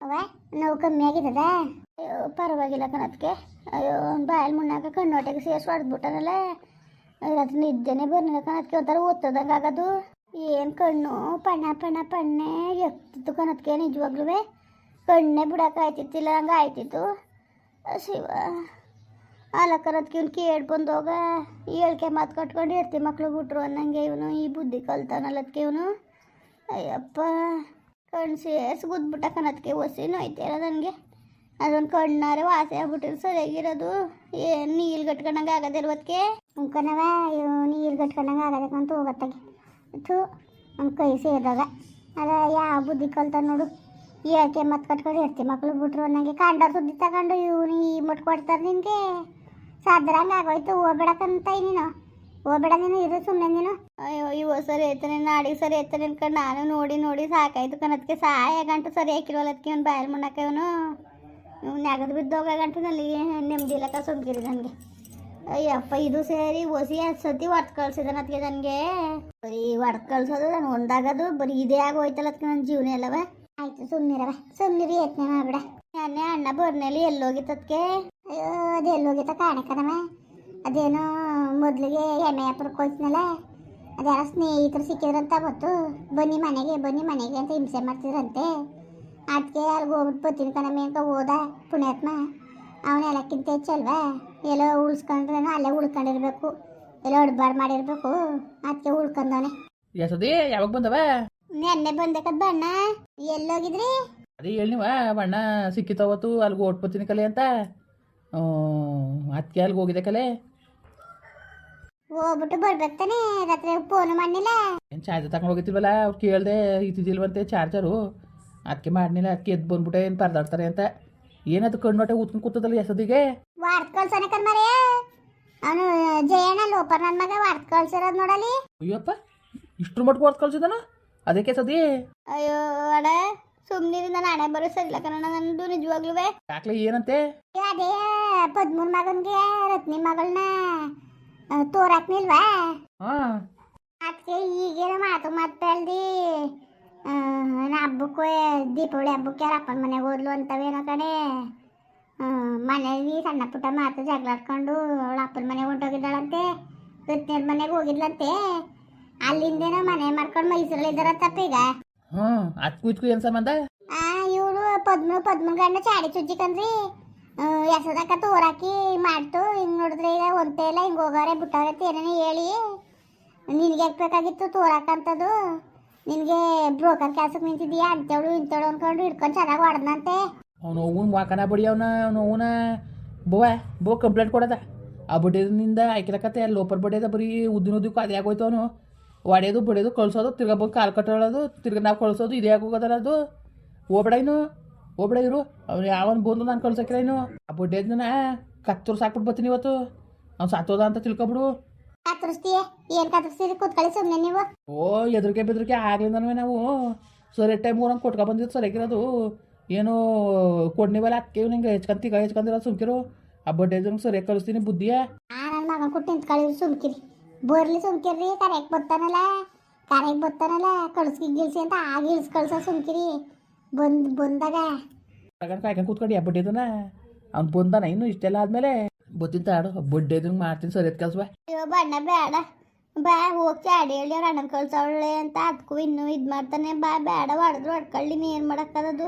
ಅವ, ನೋವು ಕಮ್ಮಿ ಆಗಿದ್ದದ ಅಯ್ಯೋ, ಪರವಾಗಿಲ್ಲ ಕಣತ್ಗೆ ಅಯ್ಯೋ, ಬಾಯಲ್ಲಿ ಮುನ್ನಾಕ ಕಣ್ಣೊಟ್ಟಿಗೆ ಸೇರಿಸಿ ಹೊಡೆದ್ಬಿಟ್ಟನಲ್ಲ. ರಾತ್ರಿ ನಿದ್ದೆನೆ ಬರ್ನಿಲ್ಲ ಅದಕ್ಕೆ ಒಂಥರ ಓದ್ತದಂಗೆ ಏನು ಕಣ್ಣು, ಪಣ್ಣ ಪಣ್ಣ, ಪಣ್ಣೆ ಎತ್ತಿತ್ತು ಕಣತ್ಕೆ ನಿಜವಾಗ್ಲೂ ಕಣ್ಣೆ ಬಿಡಕ್ಕೆ ಆಯ್ತಿತ್ತಿಲ್ಲ, ಹಂಗೆ ಆಯ್ತಿತ್ತು. ಶಿವ. ಅಲ್ಲ ಕಣತ್ಗೆ ಇವ್ನು ಕೇಳಿ ಬಂದೋಗ ಹೇಳ್ಕೆ ಮಾತು ಕಟ್ಕೊಂಡು ಇರ್ತಿ ಮಕ್ಳು ಬಿಟ್ರು ಅನ್ನಂಗೆ ಇವನು, ಈ ಬುದ್ಧಿ ಕಲ್ತಾನಲ್ಲದಕ್ಕೆ ಇವನು. ಅಯ್ಯಪ್ಪ. ಕಣ್ಣು ಸೇರ್ಸಿ ಗುದ್ಬಿಟ್ಟ ಕಣತ್ಗೆ ಐತೆ ನನಗೆ ಅದೊಂದು ಕಣ್ಣಾರೆ ವಾಸೆ ಆಗ್ಬಿಟ್ಟಿರು ಸರಿಯಾಗಿರೋದು. ಏನು ನೀರು ಗಟ್ಕೊಂಡಂಗೆ ಆಗದಿಲ್ವತ್ಗೆ ಉಂಕನವ ನೀರು ಕಟ್ಕೊಂಡಂಗೆ ಆಗದಕ್ಕಂತ ಹೋಗತ್ತಾಗೆ. ಥೂ ನನ್ನ ಕೈ ಸೇರಿದಾಗ. ಅದ ಯಾವ ಬುದ್ಧಿ ಕಲ್ತ ನೋಡು. ಹೇಳ್ಕೆ ಮತ್ತೆ ಕಟ್ಕೊಂಡು ಇರ್ತಿ ಮಕ್ಳು ಬಿಟ್ರು ನನಗೆ ಕಂಡ ಸುದ್ದಿ ತಗೊಂಡು ಇವನು ಈ ಮುಟ್ಕೊಡ್ತಾರೆ ನಿನಗೆ. ಸಾದ್ರಂಗೆ ಆಗೋಯ್ತು ಹೋಗ್ಬೇಡಕ್ಕಂತ ನೀನು ಹೋಗ್ಬೇಡ ನೀನು, ಇರು ಸುಮ್ಮನೆ ನೀನು. ಅಯ್ಯೋ ಇವ ಸರಿ ಐತಾನೆ, ನಾಡಿಗೆ ಸರಿ ಐತಾನೆ ಅನ್ಕೊಂಡು ನಾನು ನೋಡಿ ನೋಡಿ ಸಾಕಾಯ್ತು ಕಣದ್ಕೆ ಸಹಾಯ ಗಂಟು ಸರಿ ಅದಕ್ಕೆ ಅವ್ನು ಬಾಯಲ್ಲಿ ಮುನ್ನಕ್ಕೆ ಇವನು. ಇವ್ನು ನೆಗದು ಬಿದ್ದೋಗ ಗಂಟನಲ್ಲಿ ನೆಮ್ಮದಿ ಇಲ್ಲಕ್ಕ ಸುಮ್ಕಿರಿ ನನಗೆ. ಅಯ್ಯಪ್ಪ, ಇದು ಸೇರಿ ಹತ್ತು ಸತಿ ಹೊರ್ತು ಕಳ್ಸಿದಾನ ಅದಕ್ಕೆ ನನಗೆ. ಬರೀ ಹೊರ್ತು ಕಳ್ಸೋದು, ನಾನು ಒಂದಾಗೋದು, ಬರೀ ಇದೇ ಆಗೋಯ್ತಲ್ಲ ಅದಕ್ಕೆ ನನ್ನ ಜೀವನ ಎಲ್ಲವ. ಆಯ್ತು ಸುಮ್ಮನಿರವ ಸುಮ್ಮನಿರಿ ಯತ್ನೆ ಮಾಡ್ಬೇಡ. ನಾನೇ ಅಣ್ಣ ಬರ್ನಲ್ಲಿ ಎಲ್ಲೋಗಿತ್ತದಕ್ಕೆ ಅಯ್ಯೋ, ಅದು ಎಲ್ಲೋಗಿತ್ತ ಕಾಣಕನವ ಅದೇನೋ ಮೊದಲಿಗೆ ವ್ಯಾಪಾರಕ್ಕೆ ಹೋಯ್ತಿನಲ್ಲ ಅದ್ಯಾರ ಸ್ನೇಹಿತರು ಸಿಕ್ಕಿದ್ರಂತ ಗೊತ್ತು. ಬನ್ನಿ ಮನೆಗೆ ಬನ್ನಿ ಮನೆಗೆ ಅಂತ ಹಿಂಸೆ ಮಾಡ್ತಿದ್ರಂತೆ. ಅದಕ್ಕೆ ಅಲ್ಲಿಗೆ ಹೋಗ್ಬಿಟ್ಟು ಬರ್ತೀನಿ ಕಣಮೆ ಅಂತ ಹೋದ ಪುಣ್ಯಾತ್ಮ. ಅವನ ಎಲ್ಲಕ್ಕಿಂತ ಹೆಚ್ಚಲ್ವಾ ಎಲ್ಲೋ ಉಳ್ಸ್ಕೊಂಡ್ರೇನೋ ಅಲ್ಲೇ ಉಳ್ಕೊಂಡಿರ್ಬೇಕು. ಎಲ್ಲೋ ಹೊಡ್ಬಾಡ್ ಮಾಡಿರ್ಬೇಕು. ಅದಕ್ಕೆ ಉಳ್ಕೊಂಡವನೆ. ಎಸದಿ ಯಾವಾಗ ಬಂದವ? ನೆನ್ನೆ ಬಣ್ಣ. ಎಲ್ಲೋಗಿದ್ರಿ? ಅದೇ ಹೇಳಿ ನೀವ ಬಣ್ಣ ಸಿಕ್ಕಿತವತ್ತು ಅಲ್ಲಿಗೆ ಓಟ್ಬತ್ತೀನಿ ಕಲೆ ಅಂತ. ಅದಕ್ಕೆ ಅಲ್ಲಿಗೆ ಹೋಗಿದೆ ಕಲೆ. ಹೋಗ್ಬಿಟ್ಟು ಬರ್ಬೇಕಾನೆ ರಾತ್ರಿ ಫೋನ್ ಮಾಡಿಲ್ಲ ಏನು ಚಾರ್ಜರ್ ತಗೊಂಡು ಹೋಗಿತ್ತಿಲ್ವಲ್ಲ ಅವ್ರು ಕೇಳಿದೆ ಇದ್ದಿದ್ದಿಲ್ವಂತೆ ಚಾರ್ಜರು ಅದಕ್ಕೆ ಮಾಡಲಿಲ್ಲ ಅದಕ್ಕೆ ಎದ್ದು ಬಂದ್ಬಿಟ್ಟೆ ಏನು ಪರದಾಡ್ತಾರೆ ಅಂತ. ಏನದು ಕಣ್ಣೊಟ್ಟೆ ಉತ್ಕೊಂಡು ಕೂತದಲ್ಲ ಎಸದಿಗೆ? ವಾರ್ತ್ ಕಳ್ಸನ ಕಣ್ಮರೆ ಅವನು ಜಯಣ್ಣ ಲೋಪರ್ ನನ್ನ ಮಗ ವಾರ್ತ್ ಕಳ್ಸಿರೋದು ನೋಡಲಿ ಅಯ್ಯಪ್ಪ ಇಷ್ಟು ಮಟ್ಟ ವಾರ್ತ್ ಕಳ್ಸಿದಾನ ಅದಕ್ಕೆ ಸದಿ ಅಯ್ಯೋ ಅಡ ಸುಮ್ಮನಿರಿ ನಾನು ಹಣೆ ಬರೋ ಸರಿಲ್ಲ ಕಣ ನಂದು ನಿಜವಾಗ್ಲೂ ಯಾಕ್ಲೆ ಏನಂತೆ? ಅದೇ ಪದ್ಮೂರ್ ಮಗನ್ಗೆ ರತ್ನಿ ಮಗಳನ್ನ. ತೋರಾಕ್ನಿಲ್ವಾ? ಹಾ. ಅದಕ್ಕೆ ಈಗೇನು ಮಾತು ಮಾತು ಹೇಳ್ದಿ ಹಬ್ಬಕ್ಕೂ ದೀಪಾವಳಿ ಹಬ್ಬಕ್ಕೆ ಕ್ಯಾರ ಅಪ್ಪನ ಮನೆಗೆ ಹೋದ್ಲು ಅಂತವೇನೋ ಕಣೆ. ಮನೇಲಿ ಸಣ್ಣ ಪುಟ್ಟ ಮಾತು ಜಗಳಾಡ್ಕೊಂಡು ಅವಳ ಅಪ್ಪನ ಮನೆಗೆ ಹೊಂಟೋಗಿದ್ದಾಳಂತೆ ರತ್ನಿಯವ್ರ ಮನೆಗೆ ಹೋಗಿದ್ಲಂತೆ. ಅಲ್ಲಿಂದೇನೋ ಮನೆ ಮಾಡ್ಕೊಂಡು ಮೈಸೂರಲ್ಲಿ ಇದ್ದಾರಂತಪ್ಪ ಈಗ. ಹ್ಞೂ ಅದಕ್ಕೂ ಇದಕ್ಕೂ ಏನು ಸಂಬಂಧ? ಆ ಇವಳು ಪದ್ಮ ಪದ್ಮನ ಗಂಡ ಚಾಡಿ ಚುಜ್ಜಿಕಂದ್ರಿ. ಎಸದಕ್ಕ ತೋರಾಕಿ ಮಾಡ್ತು. ಹಿಂಗೆ ನೋಡಿದ್ರೆ ಈಗ ಒಂದೇ ಇಲ್ಲ ಹಿಂಗೆ ಹೋಗೋರೆ, ಬಿಟ್ಟವ್ರೆ ಅಂತ ಹೇಳಿ. ನಿನಗೆ ಯಾಕೆ ಬೇಕಾಗಿತ್ತು ತೋರಾಕಂತದು ನಿನಗೆ ಬ್ರೋಕರ್ ಕೆಲಸಕ್ಕೆ ನಿಂತಿದ್ದೀಯಾ? ಅಂತೇಳು ಇಂತೇಳು ಅಂದ್ಕೊಂಡು ಹಿಡ್ಕೊಂಡು ಚೆನ್ನಾಗಿ ಹೊಡೆದಂತೆ ಅವನು ಅವ್ನ ವಾಕನ ಬಡಿ ಅವನ, ಅವನು ಅವನ ಬೋವ ಬೋ ಕಂಪ್ಲೇಂಟ್ ಕೊಡದ. ಆ ಬಡಿಯಿಂದ ಆಯ್ಕಿರಕತ್ತೆ ಅಲ್ಲಿ ಲೋಪರ್ ಬಡಿಯದ ಬರೀ ಉದ್ದಿನ ಉದ್ದಕ್ಕೂ ಅದೇ ಆಗೋಯ್ತು ಅವನು. ಹೊಡೆಯೋದು ಬಡಿಯೋದು ಕಳ್ಸೋದು, ತಿರ್ಗಾ ಬಂದು ಕಾಲು ಕಟ್ಟೋದು ತಿರ್ಗಾ ನಾವು ಕಳ್ಸೋದು, ಇದೇ ಆಗೋಗೋದಲ್ಲ ಅದು. ಹೋಗ್ಬೇಡ ಇನ್ನು. ಹೋಗ್ಬೇಡ ಇರು ಅವ್ನು ಯಾವನ್ ಬಂದು ನಾನು ಕಳ್ಸಕ್ಕಿಲ್ಲ ಇನ್ನು? ಆ ಬಡ್ಡಿಯದನ್ನ ಕತ್ತೂರು ಸಾಕ್ಬಿಟ್ಟು ಬರ್ತೀನಿ ಇವತ್ತು. ಅವ್ನು ಸಾತೋದ ಅಂತ ತಿಳ್ಕೊಬಿಡು. ಕತ್ತರಿಸ್ತೀಯ? ಏನು ಕತ್ತರಿಸ್ತೀರಿ ಕೂತ್ಕೊಳ್ಳಿ ಸುಮ್ಮನೆ ನೀವು. ಓ ಎದ್ರಿಕೆ ಬೆದ್ರಿಕೆ ಆಗ್ಲಿಂದನೂ ನಾವು. ಸರಿ ಟೈಮ್ ನಂಗೆ ಕೊಟ್ಕೊ ಬಂದಿದ್ದು ಸರಿಯಾಗಿರೋದು ಏನು ಕೊಡ್ನಿವಲ್ಲ ಅದಕ್ಕೆ ನಿಂಗೆ ಹೆಚ್ಕಂತ ಈಗ ಹೆಚ್ಕೊಂದಿರೋ ಸುಮ್ಕಿರು. ಆ ಬಡ್ಡೆ ಸರಿಯಾಗಿ ಕಳಿಸ್ತೀನಿ ಬುದ್ಧಿಯ. ಆ ನನ್ನ ಮಗನ ಕೊಟ್ಟು ನಿಂತ್ಕೊಳ್ಳಿ ಸುಮ್ಕಿರಿ. ಬರ್ಲಿ ಸುಮ್ಕಿರಿ ಕರೆಕ್ಟ್ ಬರ್ತಾನಲ್ಲ. ಕರೆಕ್ಟ್ ಬರ್ತಾನಲ್ಲ ಕಳ್ಸಿ ಗಿಲ್ಸಿ ಅಂತ ಆಗಿ ಇಳ್ಸಿ ಕಳ್ಸ ಸುಮ್ಕಿರಿ. ಬಂದ್ ಬಂದಾಗ. ತಗೊಂಡು ಕಾಯ್ಕೊಂಡು ಕೂತ್ಕೊಂಡು ಆ ಬಡ್ಡೆದನ ಅವ್ನು ಬಂದಾನ ಇನ್ನು ಇಷ್ಟೆಲ್ಲ ಆದಮೇಲೆ? ಆಡು ತಾಡು ಬಡ್ಡೆದಂಗೆ ಮಾಡ್ತೀನಿ ಸರಿಯಾದ ಕೆಲಸ ಅಯ್ಯೋ ಬಣ್ಣ ಬೇಡ ಬಾ ಹೋಗ್ತಿ ಆಡಿ ಹೇಳಿ ಅವ್ರ ಅಣ್ಣನ ಕಳ್ಸವಳೆ ಅಂತ ಅದಕ್ಕೂ ಇನ್ನು ಇದು ಮಾಡ್ತಾನೆ. ಬಾ ಬೇಡ ಹೊಡೆದ್ರು ಹೊಡ್ಕೊಳ್ಳಿ ನೀನು ಏನು ಮಾಡೋಕ್ಕದದು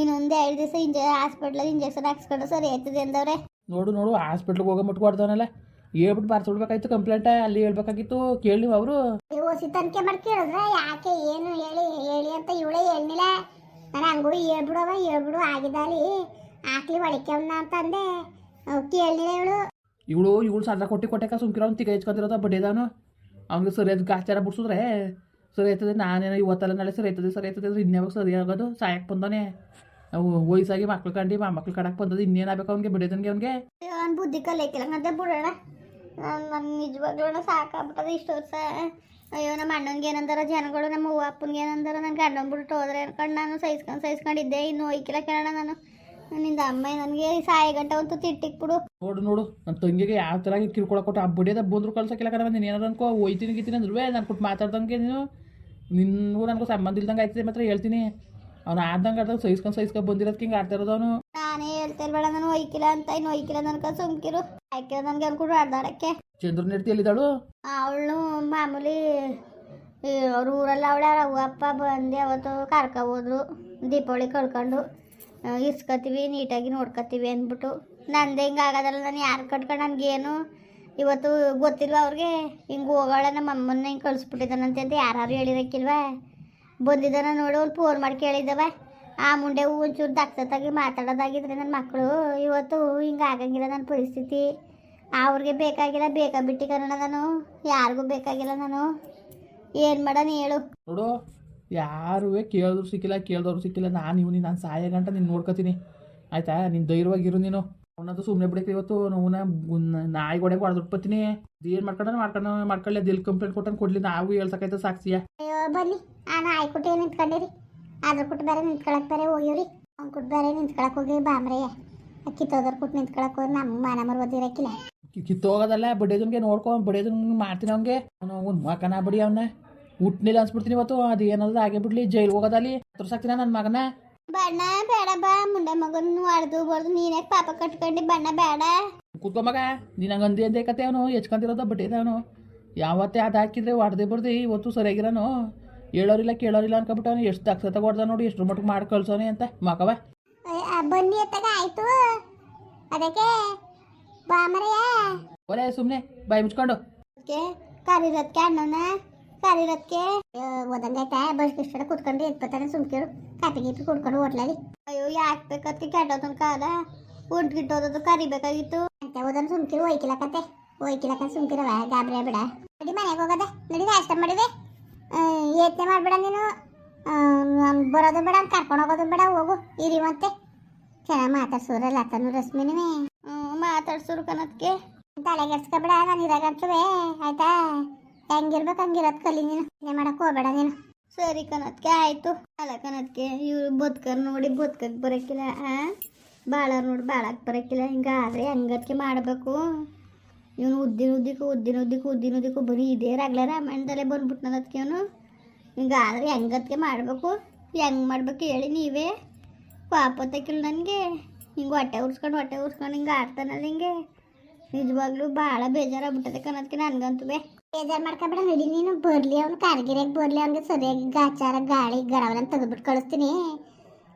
ಇನ್ನೊಂದು ಎರಡು ದಿವಸ ಇಂಜ ಹಾಸ್ಪಿಟ್ಲಲ್ಲಿ ಇಂಜೆಕ್ಷನ್ ಹಾಕ್ಸ್ಕೊಂಡು ಸರಿ ಆಯ್ತದೆ ಅಂದವ್ರೆ. ನೋಡು ನೋಡು ಹಾಸ್ಪಿಟ್ಲಿಗೆ ಹೋಗೋ ಕೊಡ್ತಾನಲ್ಲ ಕೊಡ್ತಾವನಲ್ಲ ಹೇಳ್ಬಿಟ್ಟು ಬರ್ಸ್ಬಿಡ್ಬೇಕಾಯ್ತು ಕಂಪ್ಲೇಂಟ ಅಲ್ಲಿ ಹೇಳ್ಬೇಕಾಗಿತ್ತು. ಕೇಳಿ ನೀವು ಅವರು. ಓಸಿ ತನಿಖೆ ಮಾಡಿ ಕೇಳಿದ್ರೆ ಯಾಕೆ ಏನು ಹೇಳಿ ಹೇಳಿ ಅಂತ ಇವಳೇ ಹೇಳಿಲ್ಲ ನಾನು ಹಂಗೂ ಹೇಳ್ಬಿಡವ ಹೇಳ್ಬಿಡು ಆಗಿದ್ದಾಲಿ ಆಕ್ಲಿ ಒಳಿಕೆವ್ನ ಅಂತ ಅಂದೆ ಕೇಳಲಿಲ್ಲ ಇವಳು. ಇವಳು ಇವಳು ಸಾಲ ಕೊಟ್ಟಿ ಕೊಟ್ಟಕ ಸುಮ್ಕಿರೋ ಅವ್ನು ತಿಗ ಹೆಚ್ಕೊಂತಿರೋದು ಬಡ್ಡಿದಾನು ಅವ್ನಿಗೆ ಸರಿಯಾದ ಗಾಚಾರ ಬಿಡ್ಸಿದ್ರೆ ಸರಿ ಆಯ್ತದೆ ನಾನೇನೋ ಇವತ್ತಲ್ಲ ನಾಳೆ ಸರಿ ಆಯ್ತದೆ ಸರಿ ಆಯ್ತದೆ ಅಂದ್ರೆ ಇನ್ಯಾವಾಗ ಸರಿ ಆಗೋದು? ಸಾಯಕ್ಕೆ ಬಂದವನೇ. ಅವು ವಯಸ್ಸಾಗಿ ಮಕ್ಳು ಕಂಡು ಮಕ್ಳು ಕಡಕ್ಕೆ ಬಂದದ್ದು ಇನ್ನೇನಾಗಬೇಕು ಅವ್ನಿಗೆ ಬಿಡೋದನ್ಗೆ ಅವ್ನಿಗೆ? ಅವ್ನು ಬುದ್ಧಿ ಕಲಿಯಕ್ಕಿಲ್ಲ ಅಂತ ಬಿಡೋಣ. ನನ್ನ ನಿಜವಾಗ್ಲೂ ಸಾಕಾಗ್ಬಿಟ್ಟದ ಇಷ್ಟು ವರ್ಷ ಅಯ್ಯೋ ನಮ್ಮ ಅಣ್ಣನಿಗೆ ಏನಂದಾರ ಜನಗಳು ನಮ್ಮ ಅವ್ವ ಅಪ್ಪನಿಗೆ ಏನಂದಾರ ನನ್ನ ಗಂಡನ ಬಿಟ್ಟು ಹೋದ್ರೆ ಅನ್ಕೊಂಡು ನಾನು ಸಹಿಸ್ಕೊಂಡು ಸಹಿಸ್ಕೊಂಡಿದ್ದೆ ಇನ್ನು ಒಯ್ಕಿಲ್ಲ ಕೇಳೋಣ ನಾನು. ನಿಂದ ಅಮ್ಮ ನನಗೆ ಸಾಯ ಗಂಟೆ ಅಂತೂ ತಿಟ್ಟಿಕ್ಬಿಡು ನೋಡು ನೋಡು. ನನ್ನ ತಂಗಿಗೆ ಯಾವ ಥರ ಕಿರ್ಕೊಳ ಕೊಟ್ಟು ಆ ಬಡಿಯದ ಬಂದ್ರು ಕಳ್ಸಕ್ಕಿಲ್ಲ ಕಣ ನೀನು ಏನಾರು ಅನ್ಕೋ ಹೋಯ್ತೀನಿ ಗೀತೀನಿ ಅಂದ್ರೂ. ನಾನು ಕೊಟ್ಟು ಮಾತಾಡ್ದಂಗೆ ನೀನು. ನಿನ್ನಗೂ ನನಗೂ ಸಂಬಂಧ ಇಲ್ದಂಗೆ ಆಯ್ತದೆ ಮಾತ್ರ ಹೇಳ್ತೀನಿ. ಅವ್ನು ಆದಂಗೆ ಆಡ್ದಾಗ ಸಹಿಸ್ಕೊಂಡು ಸಹಿಸ್ಕೊಂಡು ಬಂದಿರೋದಕ್ಕೆ ಹಿಂಗೆ ಆಡ್ತಿರೋದವನು ನಾನೇ ಹೇಳ್ತೇನೆ ಬೇಡ ನಾನು ಒಯ್ಕಿಲ್ಲ ಅಂತ. ಇನ್ನು ಒಯ್ಕಿಲ್ಲ ನನ್ಕ ಸುಮ್ಕಿರು. ಆಯ್ಕೆ ನನಗೆ ಅನ್ಕೊಂಡು ಆಡ್ದಾಡಕ್ಕೆ ಚಂದ್ರ ನೆಡ್ತಿ ಎಲ್ಲಿದ್ದಾಳು ಅವಳು ಮಾಮೂಲಿ ಅವ್ರ ಊರಲ್ಲಿ ಅವಳ ಅವ್ವ, ಅಪ್ಪ ಬಂದು ಅವತ್ತು ಕರ್ಕ ಹೋದ್ರು, ದೀಪಾವಳಿ ಕಳ್ಕೊಂಡು ಇಸ್ಕೊತೀವಿ ನೀಟಾಗಿ ನೋಡ್ಕೊತೀವಿ ಅಂದ್ಬಿಟ್ಟು. ನಂದು ಹಿಂಗೆ ಆಗೋದಲ್ಲ, ನಾನು ಯಾರು ಕಟ್ಕೊಂಡು ನನಗೇನು ಇವತ್ತು ಗೊತ್ತಿಲ್ವ ಅವ್ರಿಗೆ? ಹಿಂಗೆ ಹೋಗೋಳ ನಮ್ಮ ಅಮ್ಮನ್ನ ಹಿಂಗೆ ಕಳಿಸ್ಬಿಟ್ಟಿದ್ದಾನಂತೆ ಯಾರು ಹೇಳಿರಕ್ಕಿಲ್ವ? ಬಂದಿದ್ದಾನ ನೋಡು ಅವ್ನು ಫೋನ್ ಮಾಡಿ ಕೇಳಿದ್ದವ. ಆ ಮುಂಡೆ ಒಂಚೂರು ದಕ್ಷತಾಗಿ ಮಾತಾಡೋದಾಗಿದ್ರೆ ನನ್ನ ಮಕ್ಕಳು ಇವತ್ತು ಹಿಂಗೆ ಆಗಂಗಿಲ್ಲ ನನ್ನ ಪರಿಸ್ಥಿತಿ. ಅವ್ರಿಗೆ ಬೇಕಾಗಿಲ್ಲ ಬೇಕಾ ಬಿಟ್ಟಿ ಕನ್ನಡ ನಾನು. ಯಾರಿಗೂ ಬೇಕಾಗಿಲ್ಲ ನಾನು. ಏನು ಮಾಡೋಣ ಹೇಳು. ನೋಡು ಯಾರು ಕೇಳಿದ್ರು ಸಿಕ್ಕಿಲ್ಲ ಕೇಳ್ದವ್ರು ಸಿಕ್ಕಿಲ್ಲ. ನಾನು ಇವ್ನಿ ನಾನು ಸಾಯ ಗಂಟ ನೀನು ನೋಡ್ಕೊತೀನಿ. ಆಯ್ತಾ? ನೀನು ಧೈರ್ಯವಾಗಿರು ನೀನು. ಅವನದು ಸುಮ್ಮನೆ ಬಿಡಕ್ಕೆ ಇವತ್ತು. ಅವನ ನಾಯಿ ಗೋಡೆಗೆ ಹೊಡೆದುಟ್ಬತ್ತೀನಿ ಏನು ಮಾಡ್ಕೊಂಡ ಮಾಡ್ಕೊಂಡು ಮಾಡ್ಕೊಳ್ಳಿ. ದಿಲ್ ಕಂಪ್ಲೇಂಟ್ ಕೊಟ್ಟನ್ ಕೊಡ್ಲಿ. ನಾವು ಹೇಳ್ಸಕೈತೆ ಸಾಕ್ಷಿಯ ಅಯ್ಯೋ ಬನ್ನಿ. ಆ ನಾಯಿ ಕುಟ್ಟಿ ನಿಂತ್ಕೊಂಡಿರಿ ಅದ್ರ ಕುಟ್ಟು ಬೇರೆ ನಿಂತ್ಕೊಳಕ್ ಬೇರೆ ಹೋಗಿವ್ರಿ ಅವ್ನ ಕುಟ್ಟು ಬೇರೆ ನಿಂತ್ಕೊಳಕ್ ಹೋಗಿ ಬಾಮ್ರಯ್ಯ ತೋದ್ರ ಕುಟ್ಟು ನಿಂತ್ಕೊಳಕ್ ಹೋಗಿ ನಮ್ಮ ಮನ ಮರ್ಬೋದಿರಕ್ಕಿಲ್ಲ ಕಿತ್ತೋಗೋದಲ್ಲ ಬಡಿಯೋದನ್ಗೆ ನೋಡ್ಕೊಂಡು ಬಡಿಯೋದನ್ ಮಾಡ್ತೀನಿ ಅವ್ನಿಗೆ. ಅವನು ಒಂದು ಮಕನ ಬಡಿ ಅವನ್ನ ಹುಟ್ಟಿನಿಲ್ಲ ಅನ್ಸ್ಬಿಡ್ತೀನಿ ಇವತ್ತು. ಅದು ಏನದ ಆಗೇ ಬಿಡ್ಲಿ. ಜೈಲ್ ಹೋಗೋದಲ್ಲಿ ತೋರ್ಸಾಕ್ತೀನ ಸಾಕ್ತೀನ ನನ್ನ ಮಗನ? ಬಣ್ಣ ಬೇಡ ಬಾ. ಮುಂಡ ಮಗನ್ ಹೊಡೆದು ಬಡ್ದು ನೀನೇ ಪಾಪ ಕಟ್ಕೊಂಡಿ? ಬಣ್ಣ ಬೇಡ. ಕೂತ್ಕೊ ಮಗ. ನೀನು ಹಂಗಂದಿ ಅಂದಿ ಕತೆ ಅವನು. ಹೆಚ್ಕೊಂತಿರೋದ ಬಟ್ಟಿದ ಅವನು. ಯಾವತ್ತೇ ಅದು ಹಾಕಿದ್ರೆ ಹೊಡೆದೇ ಬರ್ದು. ಇವತ್ತು ಸರಿಯಾಗಿರೋನು. ಹೇಳೋರಿಲ್ಲ ಕೇಳೋರಿಲ್ಲ ಅನ್ಕೊಬಿಟ್ಟು ಅವನು ಎಷ್ಟು ತಕ್ಷತ ಹೊಡ್ದ ನೋಡಿ. ಎಷ್ಟು ಮಟ್ಟಿಗೆ ಮಾಡಿ ಕಳ್ಸೋನೆ ಅಂತ ಮಕವ ಬನ್ನಿ ಎತ್ತಾಗ ಆಯ್ತು. ಅದಕ್ಕೆ ಬಾಮರಯ್ಯ ಒಲೆ ಸುಮ್ನೆ ಬಾಯಿ ಮುಚ್ಕೊಂಡು. ಅದಕ್ಕೆ ಕರಿರತ್ಕೆ ಅಣ್ಣನ ಕರಿರತ್ಕೆ ಓದಂಗೈತೆ ಬಸ್ ಇಷ್ಟ ಕುತ್ಕೊಂಡು ಎತ್ಕೊತಾನೆ ಸುಮ್ಕಿರು. ಕಾಪಿ ಗೀಪಿ ಕುಡ್ಕೊಂಡು ಓಟ್ಲಲ್ಲಿ ಅಯ್ಯೋ ಯಾಕೆ ಬೇಕತ್ತಿ ಕೆಟ್ಟೋದನ್ ಕಾಲ? ಉಂಟು ಗಿಟ್ಟೋದದು ಕರಿಬೇಕಾಗಿತ್ತು. ಅಂತ ಓದನ್ ಸುಮ್ಕಿರು ಒಯ್ಕಿಲಕತ್ತೆ ಒಯ್ಕಿಲಕ ಸುಮ್ಕಿರವ ಗಾಬ್ರೆ ಬಿಡ ನಡಿ ಮನೆಗೆ ಹೋಗದೆ. ನಡಿ ನಾಷ್ಟ ಮಾಡಿದೆ. ಯೋಚನೆ ಮಾಡ್ಬೇಡ ನೀನು. ಬರೋದು ಬೇಡ ಕರ್ಕೊಂಡು ಹೋಗೋದು ಬೇಡ ಹೋಗು. ಇರಿವಂತೆ ಚೆನ್ನಾಗಿ ಮಾತಾಡ್ಸೋರಲ್ಲ ಆತನು ರಶ್ಮಿನೂ ಮಾತಾಡ್ಸೋರು ಕನತ್ಗೆ ತಲೆಗೆಡ್ಸ್ಕೊಬೇಡ ನಾನು ಇರಾಗಂತವೆ ಆಯ್ತಾ? ಹೆಂಗಿರ್ಬೇಕು ಹಂಗಿರೋದು ಕಲಿ ನೀನು. ಏನೇ ಮಾಡಕ್ ಹೋಗ್ಬೇಡ ನೀನು. ಸರಿ ಕನತ್ಗೆ ಆಯ್ತು. ಅಲ್ಲ ಕನತ್ಗೆ ಇವ್ರು ಬದುಕರ್ ನೋಡಿ ಬದುಕಕ್ ಬರಕ್ಕಿಲ್ಲ ಆ? ಬಾಳ ನೋಡಿ ಬಾಳಕ್ ಬರಕ್ಕಿಲ್ಲ ಹಿಂಗಾದ್ರೆ ಹೆಂಗದಕ್ಕೆ ಮಾಡಬೇಕು. ಇವನು ಉದ್ದಿನ ಉದ್ದಿಕು ಉದ್ದಿನ ಉದ್ದಿಕು ಉದ್ದಿನ ಉದ್ದಿಕು ಬರೀ ಇದೇ ರಾಗ್ಲ ರಾಮಾಯಣದಲ್ಲೇ ಬಂದ್ಬಿಟ್ನದ ಅದಕ್ಕೆ ಅವನು ಹಿಂಗಾದ್ರೆ ಹೆಂಗದಕ್ಕೆ ಮಾಡಬೇಕು? ಹೆಂಗೆ ಮಾಡ್ಬೇಕು ಹೇಳಿ ನೀವೇ? ಪಾಪ ನನಗೆ. ಹಿಂಗೆ ಹೊಟ್ಟೆ ಉರ್ಸ್ಕೊಂಡು ಹೊಟ್ಟೆ ಉರ್ಸ್ಕೊಂಡು ಹಿಂಗೆ ಆಡ್ತಾನಲ್ಲ ಹಿಂಗೆ. ನಿಜವಾಗ್ಲೂ ಭಾಳ ಬೇಜಾರಾಗ್ಬಿಟ್ಟದೆ ಕನ್ನೋದಕ್ಕೆ ನನಗಂತೂ ಬೇ. ಬೇಜಾರು ಮಾಡ್ಕೊಬೇಡ ನಡಿ, ನೀನು ಬರಲಿ, ಅವ್ನು ಕಾರ್ಗಿರಿಯಾಗಿ ಬರ್ಲಿ, ಅವ್ನಿಗೆ ಸರಿಯಾಗಿ ಗಾಚಾರ, ಗಾಳಿ ಗರವನ ತೆಗೆದ್ಬಿಟ್ಟು ಕಳಿಸ್ತೀನಿ.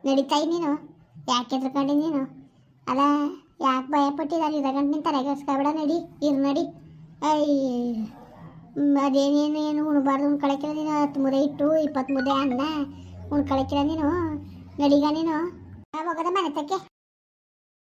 ನಡೀತಾಯಿ ನೀನು, ಯಾಕೆ ಎದ್ರಕೊಂಡಿ ನೀನು? ಅಲ್ಲ, ಯಾಕೆ ಭಯ ಪಟ್ಟಿದ್ದಾರೆ ಇರಗಂಟು ನೀನು ತಲೆಗೆಡ್ಸ್ಕೊಬೇಡ ನಡಿ, ಇರು, ನಡಿ. ಐ ಅದೇನೇನು, ಏನು ಉಣ್ಬಾರ್ದು, ಉಣ್ಕೊಳಕಿಲ್ಲ ನೀನು? ಹತ್ತು ಮುದ್ದೆ ಇಟ್ಟು ಇಪ್ಪತ್ತು ಮುದೆ ಅನ್ನ ಉಣ್ಕೊಳಕಿಲ್ಲ ನೀನು? ನಡಿಗ ನೀನು? ಹೋಗೋದ ಮನೆ ತಕ್ಕೆ.